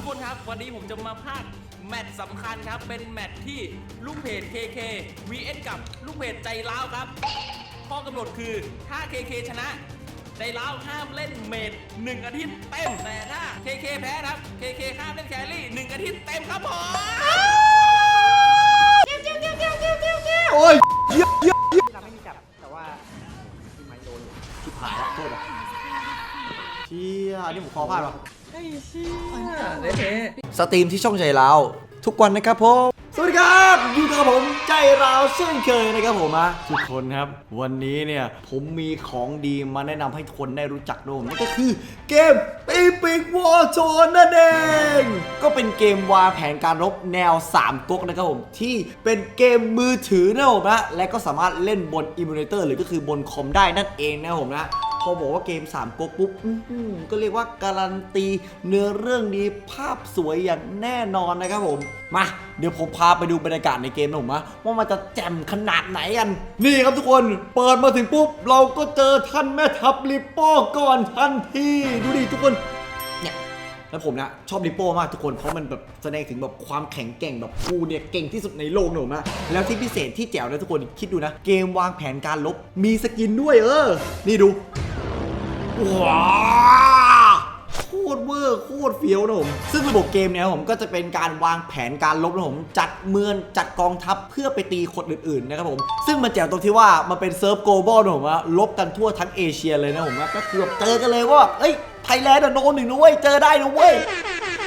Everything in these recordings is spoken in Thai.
ทุกคนครับ วันนี้ผมจะมาพากย์แมตช์สำคัญครับ เป็นแมตช์ที่ลูกเพจ KK vs กับลูกเพจใจร้าวครับ ข้อกำหนดคือถ้า KK ชนะ ใจร้าวห้ามเล่นเมดหนึ่งอาทิตย์เต็ม แต่ถ้า KK แพ้ครับ KK ห้ามเล่นแครี่หนึ่งอาทิตย์เต็มครับผมโอ้ยเยอะเยอะเยอะเราไม่มีจับแต่ว่าทีมไม้โดนอยู่ชิบหายแล้วโทษอะเชี่ยอันนี้ผมขอพลาดว่ะเละ สตรีมที่ช่องใจเราทุกวันนะครับผมสวัสดีครับอยู่กับผมใจเราเช่นเคยนะครับผมอะทุกคนครับ วันนี้เนี่ยผมมีของดีมาแนะนำให้ทุกคนได้รู้จักด้วยนั่นก็คือเกม Epic War Zone นั่นเอง ก็เป็นเกมวางแผนการรบแนว 3ก๊กนะครับผม ที่เป็นเกมมือถือนะครับผมนะและก็สามารถเล่นบนอิมูเลเตอร์หรือก็คือบนคอมได้นั่นเองนะครับผมนะ พอบอกว่าเกม3ก๊กปุ๊บอื้อหือก็เรียกว่าการันตีเนื้อเรื่องดีภาพสวยอย่างแน่นอนนะครับผม มาเดี๋ยวผมพาไปดูบรรยากาศในเกมนะผมนะว่ามันจะแจ่มขนาดไหนกัน นี่ครับทุกคนเปิดมาถึงปุ๊บ เราก็เจอท่านแม่ทัพลิปโป้ก่อนทันทีดูดิทุกคนเนี่ยแล้วผมนะชอบริปโป้มากทุกคนเพราะมันแบบแสดงถึงแบบความแข็งแกร่งแบบกูเนี่ยเก่งที่สุดในโลกหนูนะแล้วที่พิเศษที่แจ๋วนะทุกคนคิดดูนะ เกมวางแผนการลบมีสกินด้วยเออ นี่ดู ว้าโคตรเวอร์โคตรเฟี้ยวนะผม ซึ่งระบบเกมเนี่ยผมก็จะเป็นการวางแผนการลบนะผม จัดเมืองจัดกองทัพเพื่อไปตีคนอื่นๆนะครับผม ซึ่งมันแจ๋วตรงที่ว่ามันเป็นเซิร์ฟโกลบอลนะผมว่าลบกันทั่วทั้งเอเชียเลยนะผมว่าก็คือบเจอกันเลยว่าเอ้ยไทยแลนด์อะโนนหนึ่งนะเว้ยเจอได้นะเว้ย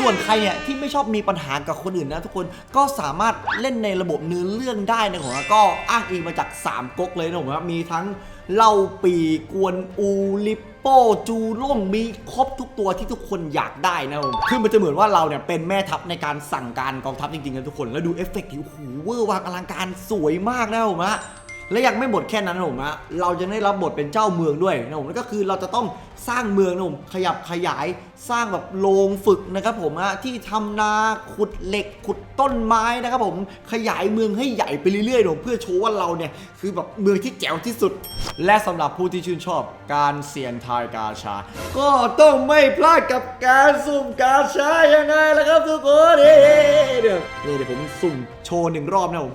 ส่วนใครเนี่ยที่ไม่ชอบมีปัญหากับคนอื่นนะทุกคนก็สามารถเล่นในระบบเนื้อเรื่องได้นะผมว่าก็อ้างอิงมาจาก 3ก๊กเลยนะผมว่ามีทั้ง เล่าปีกวนอูลิปโป้จูล่งมีครบทุกตัวที่ทุกคนอยากได้นะผมคือมันจะเหมือนว่าเราเนี่ยเป็นแม่ทัพในการสั่งการกองทัพจริงๆนะทุกคน แล้วดูเอฟเฟกต์ที่โอ้โหเวอร์วางอลังการสวยมากนะผมฮะ และยังไม่หมดแค่นั้นนะผมนะเราจะได้รับบทเป็นเจ้าเมืองด้วยนะผมนั่นก็คือเราจะต้องสร้างเมืองนะผมขยับขยายสร้างแบบโรงฝึกนะครับผมนะที่ทำนาขุดเหล็กขุดต้นไม้นะครับผมขยายเมืองให้ใหญ่ไปเรื่อยๆนะเพื่อโชว์ว่าเราเนี่ยคือแบบเมืองที่แจ๋วที่สุด และสำหรับผู้ที่ชื่นชอบการเสี่ยงทายกาชา ก็ต้องไม่พลาดกับการสุ่มกาชายังไงล่ะครับทุกคนนี่เดี๋ยวนี่เดี๋ยวผมสุ่มโชว์หนึ่งรอบนะผม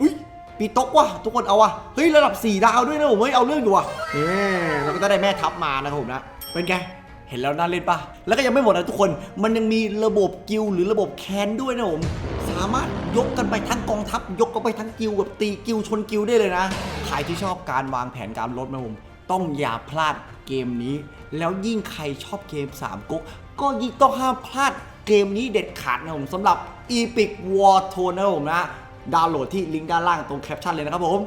อุ้ย ปีโต๊กว่ะทุกคนเอาว่ะเฮ้ยระดับ 4 ดาวด้วยนะผมเฮ้ยเอาเรื่องอยู่ว่ะนี่เราก็จะได้แม่ทัพมานะครับผมนะเป็นไงเห็นแล้วน่าเล่นปะแล้วก็ยังไม่หมดนะทุกคน มันยังมีระบบกิลด์หรือระบบแคนด้วยนะผม สามารถยกกันไปทั้งกองทัพ ยกกันไปทั้งกิลด์แบบตีกิลด์ชนกิลด์ได้เลยนะ ใครที่ชอบการวางแผนการลดนะผม ต้องอย่าพลาดเกมนี้ แล้วยิ่งใครชอบเกม 3ก๊ก ก็ยิ่งต้องห้ามพลาดเกมนี้เด็ดขาดนะผมสำหรับ Epic War Zone นะผมนะ ดาวน์โหลดที่ลิงก์ด้านล่างตรงแคปชั่นเลยนะครับผม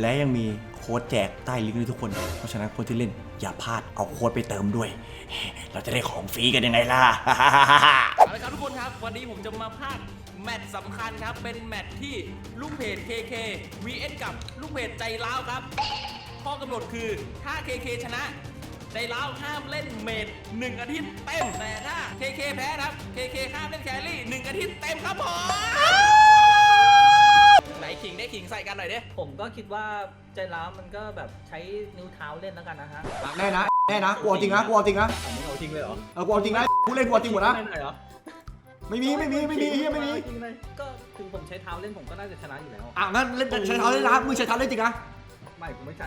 และยังมีโค้ดแจกใต้ลิงก์ด้วยทุกคน เพราะฉะนั้นคนที่เล่นอย่าพลาดเอาโค้ดไปเติมด้วย เราจะได้ของฟรีกันยังไงล่ะ เอาละครับทุกคนครับวันนี้ผมจะมาพากย์แมตช์สำคัญครับ เป็นแมตช์ที่ลูกเพจ KK vs กับลูกเพจใจร้าวครับ ข้อกำหนดคือถ้า KK ชนะ ใจร้าวห้ามเล่นเมดหนึ่งอาทิตย์เต็มแต่ถ้า KK แพ้ครับ KK ห้ามเล่นแครี่หนึ่งอาทิตย์เต็มครับผม ขิงได้ขิงใส่กันหน่อยดิผมก็คิดว่าใจร้าวมันก็แบบใช้นิ้วเท้าเล่นแล้วกันนะฮะแน่นะแน่นะกลัวจริงนะกลัวจริงนะผมเอาจริงเลยเหรอเออกลัวจริงนะผู้เล่นกลัวจริงหมดนะไม่เหรอไม่มีไม่มีไม่มีเฮียไม่มีจริงเลยก็ถึงผมใช้เท้าเล่นผมก็น่าจะชนะอยู่แล้วอะงั้นเล่นใช้เท้าเล่นนะมึงใช้เท้าเล่นจริงนะไม่ผมไม่ใช้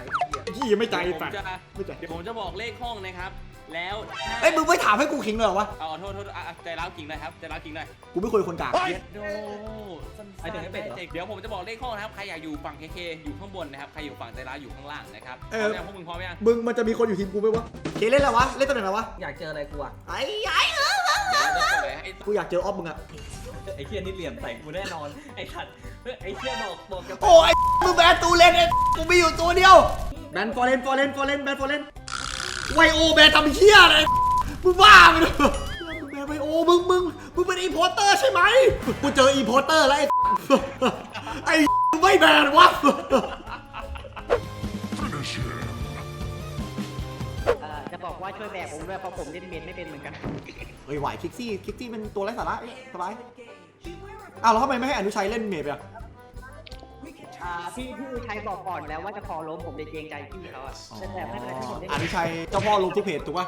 เหี้ยยี่ไม่ใจเดี๋ยวผฝัมดจะไม่ใจเดี๋ยวผมจะบอกเลขห้องนะครับ แล้วถ้าเอ้ยมึงไม่ถามให้กูขิงเลยเหรอวะ เอาโทษโทษอะใจร้าวขิงหน่อยครับใจร้าวขิงหน่อยกูไม่คุยกับคนกลาง เย็ดโดสั้นๆเดี๋ยวผมจะบอกเลขห้องนะครับ ใครอยากอยู่ฝั่งเคเคอยู่ข้างบนนะครับ ใครอยู่ฝั่งใจร้าวอยู่ข้างล่างนะครับพร้อมยังพวกมึงพร้อมยัง มึงมันจะมีคนอยู่ทีมกูไหมวะเคเล่นอะไรวะ เล่นตำแหน่งอะไรวะ อยากเจออะไรกูอะไอ้ไอ้เออเดี๋ยวจะเปิดให้กูอยากเจอออฟมึงอะไอ้เคียนี่เหลี่ยมใส่กูแน่นอน ไอ้ขัดไอ้เคียบอกบอกจะโอ้ยมึงแบนตูเล่นเองกูมีอยู่ตัวเดียว แบนฟอร์เรนฟอร์เรนฟอร์เรนแบนฟอร์เรน ไวโอแบนทำเหี้ยอะไรมึงบ้าไปเลยมึงแบนไวโอมึงมึงมึงเป็นอีโพเตอร์ใช่ไหมกูเจออีโพเตอร์แล้วไอ้ไอ้มึงไม่แบนวะเอ่อจะบอกว่าช่วยแบกผมด้วยเพราะผมเล่นเมนไม่เป็นเหมือนกัน เฮ้ยไหวคิกซี่คิกซี่เป็นตัวไร้สาระสบายอ้าวแล้วทำไมไม่ให้อนุชัยเล่นเมดไปอะ อ่าพี่พี่ชัยบอกก่อนแล้วว่าจะคอล้มผมเลยเกรงใจพี่เขาอะแต่แต่ไม่เป็นไรที่ผมเล่นอนุชัยเจ้าพ่อลงทุกเพจถูกปะ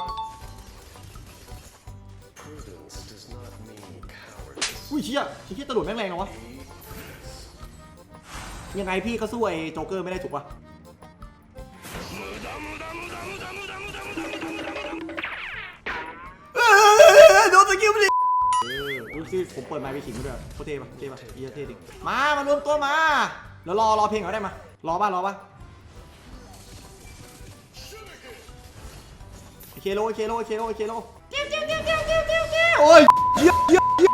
อุ้ยเชี่ยเชี่ยตำรวจแม่งแรงเหรอวะ ยังไงพี่ก็สู้ไอ้โจ๊กเกอร์ไม่ได้ถูกปะเอ้ยโดนสกิลไปดิเอออุ้ยซี่ผมเปิดไมค์ไปขิงมาด้วยโคตรเท่ปะเท่ปะเยี่ยเท่ดิมามารวมตัวมา แล้วรอรอเพลงเขาได้มารอป่ะรอป่ะเคโลเคโลเคโลเคโลเจ๊เจ๊เจ๊เจ๊เจ๊เจ๊โอ้ยเยี่ยเยี่ยเยี่ย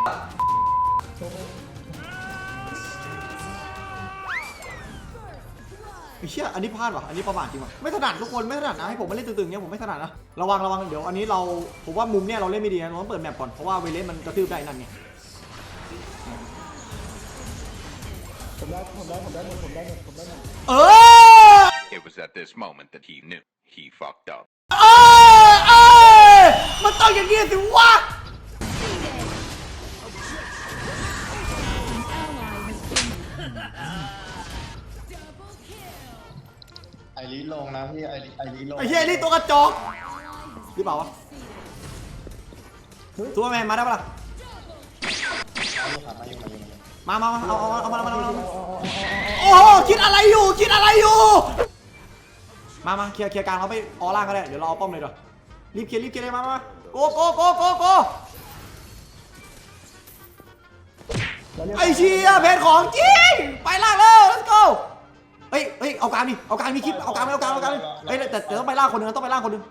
ไอ้เชี่ยอันนี้พลาดว่ะ อันนี้ประมาทจริงว่ะ ไม่ถนัดทุกคน ไม่ถนัดนะ ให้ผมมาเล่นตึงๆเนี้ยผมไม่ถนัดนะ ระวังระวังเดี๋ยว อันนี้เรา ผมว่ามุมเนี้ยเราเล่นไม่ดีนะเราต้องเปิดแมปก่อน เพราะว่าเวเลสมันกระทืบได้นั่นไง เออ It was at this moment that he knew he fucked up. เออเออมันต้องอย่างนี้สิวะ ไอรีลงนะพี่ไอรีไอรีลงไอ้เหี้ยนี่ตัวกระจอกหรือเปล่าวะตัวแมนมาได้ปะล่ะมาอยู่ครับมามาอยู่มา มามามาเอาเอาเอามาเอามาเอามาโอ้โหคิดอะไรอยู่ คิดอะไรอยู่ มามาเคลียร์เคลียร์กลางเราไปออล่างก็ได้ เดี๋ยวเราเอาป้อมเลยเดี๋ยวรีบเคลียร์รีบเคลียร์เลยมามาโกโกโกโกโกไอ้เชียเพจของจริง ไปล่างแล้ว let's go เฮ้ยเฮ้ยเอากลางดิ เอากลางมีคลิป เอากลางเอากลางเอากลางเฮ้ยแต่แต่ต้องไปล่างคนนึงต้องไปล่างคนนึง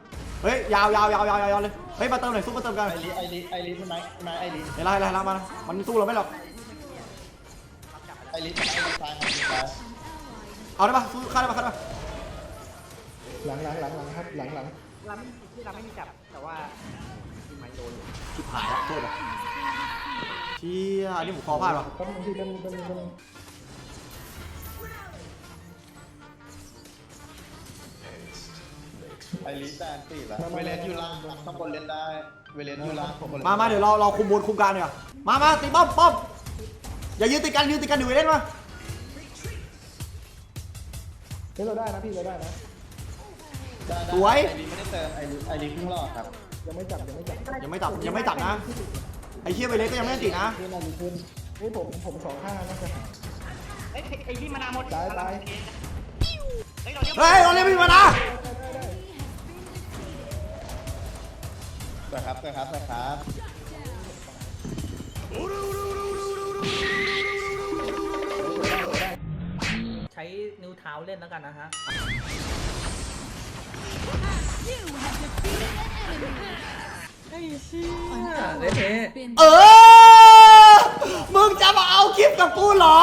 เฮ้ยยาวยาวยาวยาวยาวเลย เฮ้ยมาเติมหน่อยซุปมาเติมกันไอรีไอรีไอรีใช่ไหมไม้ไอรีเฮ้ไล่ไล่ไล่มา มันสู้เราไม่หรอก ไอรีไอรีซ้ายครับซ้ายเอาได้ปะสู้ฆ่าได้ปะฆ่าได้ปะหลังหลังหลังหลังครับหลังหลังเราไม่มีที่เราไม่มีจับ แต่ว่าทีมไม้โดนอยู่ชิบหายละโทษว่ะเชี่ยอันนี้ผมคอพลาดว่ะต้นนึงที่ต้นนึงต้นนึงต้นนึงไอรีแตนตีแล้วเวเลนอยู่ล่างข้างบนเล่นได้เวเลนอยู่ล่างข้างบนมามาเดี๋ยวเราเราคุมบนคุมกลางเนี่ยมามาตีป้อมป้อม อย่ายืนติดกันยืนติดกันอยู่เล่นมาเฮ้ยเราได้นะพี่เราได้นะสวย ไอรีไม่ได้เติมไอรีไอรีเพิ่งรอดครับยังไม่จับยังไม่จับยังไม่จับยังไม่จับนะ ไอ้เชี่ยไปเล็กก็ยังไม่ได้ติดนะ ขึ้นไอรีขึ้นนี่ผมผมสองข้างนะจะเอ้ยไอ้ที่มานาวหมดตายตาย เฮ้ยเราเรียกเฮ้ยเราเล่นไม่มานะสวยครับสวยครับสวยครับ เท้าเล่นแล้วกันนะฮะไอ้เชี่ยเละเทะเออ มึงจะมาเอาคลิปกับกูเหรอ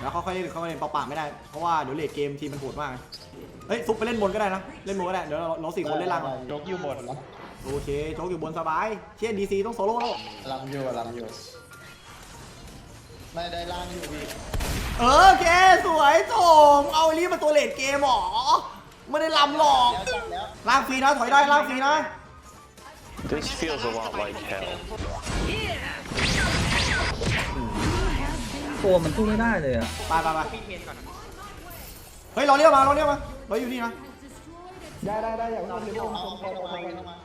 แล้วเขาค่อยเล่นเขาค่อยเล่นเปล่าๆไม่ได้ เพราะว่าเดี๋ยวเลทเกมทีมมันโหดมาก เฮ้ยซุปไปเล่นบนก็ได้นะ เล่นบนก็ได้ เดี๋ยวเราเราสี่คนเล่นล่างก่อนยกอยู่บนนะโอเคโจ๊กอยู่บนสบาย เช่นดีซีต้องโซโล่แล้วลำอยู่ลำอยู่ ไม่ได้ล่างอยู่พี่เออโอเคสวยโถมเอาไอ้นี่มาตัวเลดเกมหรอไม่ได้ลำหรอกแล้วจับแล้วล่างฟรีนะถอยได้ล่างฟรีนะ This feels a lot like hell. ตัวมันสู้ไม่ได้เลยอะไปไปไปพี่เทนก่อนเฮ้ยรอเรียกมาเราเรียกมาเราอยู่นี่นะได้ได้ได้อย่างนั้นเอาเอาเอาเอาเอา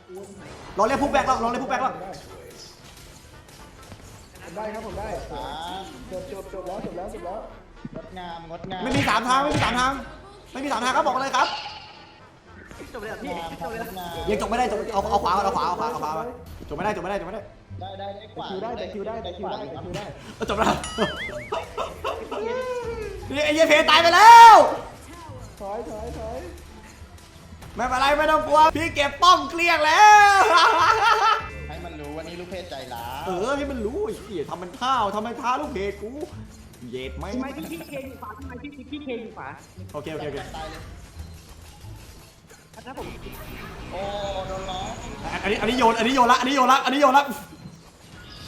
เราเรียกพุกแบกแล้วเราเรียกพุกแบกแล้ว ได้ครับผมได้จบจบจบแล้วจบแล้วจบแล้วงดงามงดงามไม่มีสามทางไม่มีสามทางไม่มีสามทางครับบอกเลยครับจบเลยเหรอพี่งามจบเลยเหรองามยังจบไม่ได้จบเอาเอาขวาเอาขวาเอาขวาเอาขวาไปจบไม่ได้จบไม่ได้จบไม่ได้ได้ได้ได้ขวาคิวได้แต่คิวได้แต่คิวได้แต่คิวได้เอาจบแล้วนี่ไอ้เหี้ยเพตายไปแล้วถอยถอยถอยไม่เป็นไรไม่ต้องกลัวพี่เก็บป้อมเกลี้ยงแล้ว เพจใจร้าเออให้มันรู้ไอ้เหี้ยทำมันข้าวทำมันท้าลูกเพจกูเย็ดไหมทำไมพี่พี่เคอยู่ขวาทำไมพี่พี่เคอยู่ขวาโอเคโอเคโอเคตายเลยถ้าผมโอ้โดนล้ออันนี้อันนี้โยนอันนี้โยนละอันนี้โยนละอันนี้โยนละ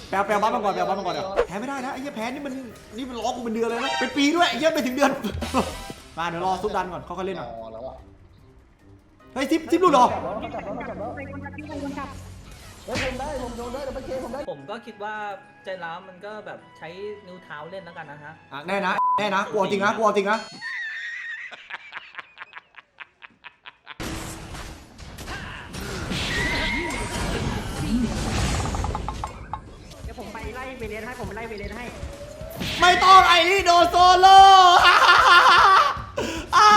แปลแปลบ้ามาก่อนแปลบ้ามาก่อนเดี๋ยวแพ้ไม่ได้นะไอ้เหี้ยแพ้นี่มันนี่มันล้อกูเป็นเดือนเลยนะเป็นปีด้วยไอ้เหี้ยไปถึงเดือนมาเดี๋ยวรอซุปดันก่อนเขาค่อยเล่นหน่อยอ๋อแล้วอะเฮ้ยทิปทิปรู้เหรอ จับจับจับไปคนจับพี่คนจับเฮ้ยผมได้ผมโดนได้เดี๋ยวไปเคผมได้ผมก็คิดว่าใจร้าวมันก็แบบใช้นิ้วเท้าเล่นแล้วกันนะฮะ อะแน่นะแน่นะกลัวจริงนะกลัวจริงนะเดี๋ยวผมไปเวเลนให้ผมไปไล่เวเลนให้ไม่ต้องไอ้นี่โดนโซโล่อ่า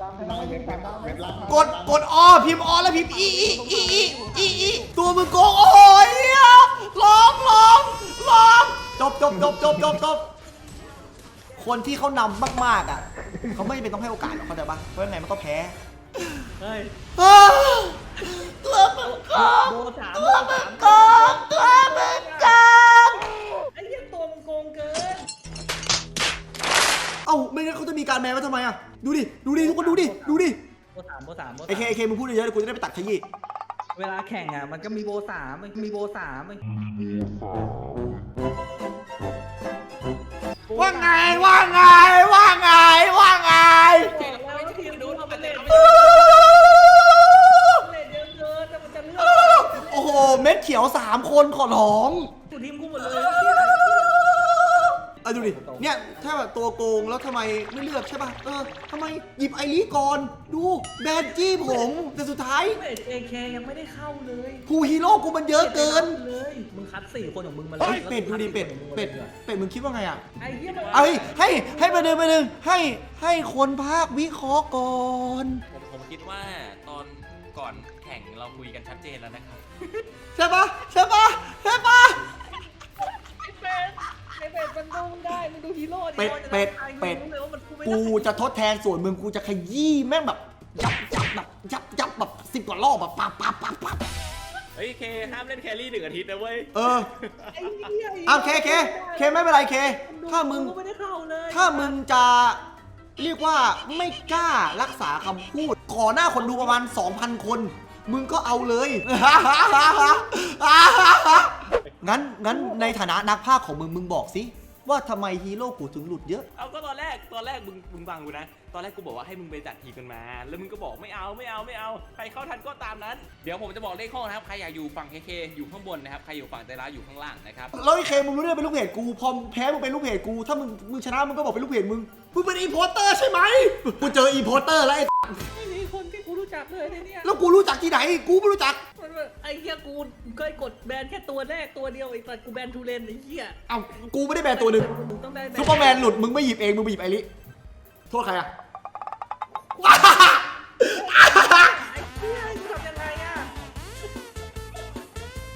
ตามไปน้องเวทตามเวทลักกดกดออพิมพ์ออแล้วพิมพ์อีอีอีอี อีอีตัวมึงโกงโอ้ยเหี้ยล้อมล้อมล้อมจบจบจบจบจบจบคนที่เขานำมากๆอะเขาไม่จำเป็นต้องให้โอกาสหรอกเข้าใจปะเพราะยังไงมันก็แพ้เฮ้ยอ้าวตัวมึงโกงโบสามตัวมึงโกงตัวมึงโกงไอ้เหี้ยตัวมึงโกงเกินเอ้าไม่งั้นเขาจะมีการแมนไว้ทำไมอะดูดิดูดิทุกคนดูดิดูดิโบสามโบสามโบไอเคไอเคมึงพูดเยอะๆเดี๋ยวกูจะได้ไปตัดขยี้ เวลาแข่งอะ มันก็มีโบสามมันมีโบสามมันว่าไงว่าไงว่าไงว่าไงแล้วทีมดูเราเป็นเล่นอู้เล่นเยอะเกินแต่มันจะเลือกโอ้โหเม็ดเขียวสามคนขอร้อ มไม่เลือกใช่ป่ะ เออทำไมหยิบไอรีก่อน ดูแบนจี้ผม แต่สุดท้ายเอ็เอเคยังไม่ได้เข้าเลยผู้ฮีโร่กูมันเยอะเกิน เลย มึงคัดสี่คนของมึงมาเฮ้ยเป็ดดูดิเป็ดเป็ดเป็ดมึงคิดว่าไงอะ ไอ้เหี้ยมันเอ้ยให้ให้ไปหนึ่งไปหนึ่งให้ให้คนภาควิเคราะห์ก่อน ผมผมคิดว่าตอนก่อนแข่งเราคุยกันชัดเจนแล้วนะครับ ใช่ปะใช่ปะใช่ปะ ไอ้เป็ด ไอ้เป็ดมันดูได้มึงดูฮีโร่ดิเป็ดเป็ดเป็ดรู้เลยว่ามันกูไม่กูได้จะทดแทนส่วนมึงกูจะขยี้แม่งแบบยับยับแบบยับยับแบบสิบกว่ารอบแบบปับปับปับปับเฮ้ยเคห้ามเล่นแครี่หนึ่งอาทิตย์นะเว้ยเออไอ้เหี้ยเอาเคเคเคไม่เป็นไรเค ถ้ามึงกูไม่ได้เข้าเลยถ้ามึงจะเรียกว่าไม่กล้ารักษาคำพูดก่อหน้าคนดูประมาณ 2,000 คน มึงก็เอาเลย งั้นงั้นในฐานะนักภาคของมึงมึงบอกสิว่าทำไมฮีโร่กูถึงหลุดเยอะ เอาก็ตอนแรกตอนแรกมึงมึงฟังกูนะ ตอนแรกกูบอกว่าให้มึงไปจัดทีมกันมา แล้วมึงก็บอกไม่เอาไม่เอาไม่เอาใครเข้าทันก็ตามนั้น เดี๋ยวผมจะบอกเลขห้องนะครับ ใครอยากอยู่ฝั่งเคเคอยู่ข้างบนนะครับ ใครอยู่ฝั่งใจร้ายอยู่ข้างล่างนะครับ แล้วไอ้เคมึงรู้ได้เป็นลูกเพจกูพอแพ้มึงเป็นลูกเพจกู ถ้ามึงมึงชนะมึงก็บอกเป็นลูกเพจมึง มึงเป็นอีโพสเตอร์ใช่ไหมกูเจออีโพสเตอร์แล้วไอ้ไม่มีคนที่กูรู้ จักเลยในเนี่ยแล้วกูรู้จักที่ไหน กูไม่รู้จัก มันแบบไอ้เหี้ยกูเคยกดแบนแค่ตัวแรกตัวเดียวไอ้สัตว์กูแบนทูเลนไอ้เหี้ยเอ้ากูไม่ได้แบนตัวหนึ่งมึงต้องได้แบนซูเปอร์แมนหลุดมึงไม่หยิบเองมึงไปหยิบไอริโทษใครอะ ไอ้เหี้ยกูทำยังไงอะ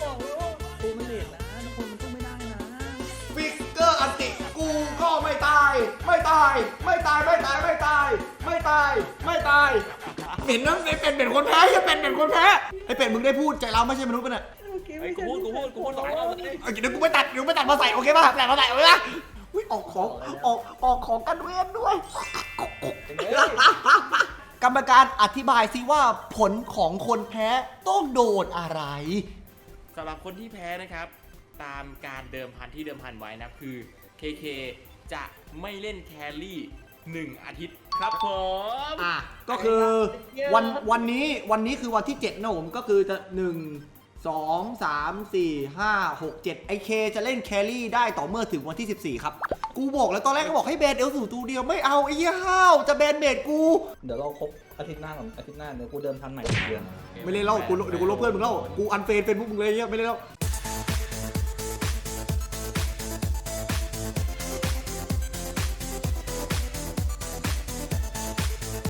บอกเลยว่ากูมันเลทนะทุกคนมันต้องไม่ได้นะฟิกเกอร์อันติกูก็ไม่ตาย ไม่ตาย ไม่ตาย ไม่ตาย ไม่ตาย ไม่ตาย ไม่ตาย เห็นนะไอเป็ดเป็นคนแพ้ไอเป็ดเป็นคนแพ้ไอเป็ดมึงได้พูดใจเราไม่ใช่มนุษย์ปะเนี่ยโอเคเฮ้ไม่ยกูใช่พูดกูพูดกูพูดสองรอบเลยเอาเดี๋ยวกูไปตัดเดี๋ยวกูไปตัดมาใส่โอเคป่ะตัดมาใส่โอเคป่ะอุ้ยออกของออกออกของกันเวรด้วย กรรมการอธิบายซิว่าผลของคนแพ้ต้องโดนอะไร สำหรับคนที่แพ้นะครับ ตามการเดิมพันที่เดิมพันไว้นะครับคือ KK จะไม่เล่นแครี่ หนึ่งอาทิตย์ครับผม อะก็คือวันวันนี้วันนี้คือวันที่7นะผมก็คือจะ 1 2 3 4 5 6 7ไอเคจะเล่นแครี่ได้ต่อเมื่อถึงวันที่ 14 ครับ กูบอกแล้วตอนแรกก็บอกให้แบนเอลสูตูเดียวไม่เอาไอ้เหี้ยห้าวจะแบนเบดกู เดี๋ยวเราครบอาทิตย์หน้าก่อนอาทิตย์หน้าเดี๋ยวกูเดิมพันใหม่อีกเดือน ไม่เล่นเล่ากูเดี๋ยวกูลบเพื่อนมึงเล่ากูอันเฟนเป็นพวกมึงเลยเหี้ยไม่เล่นเล่า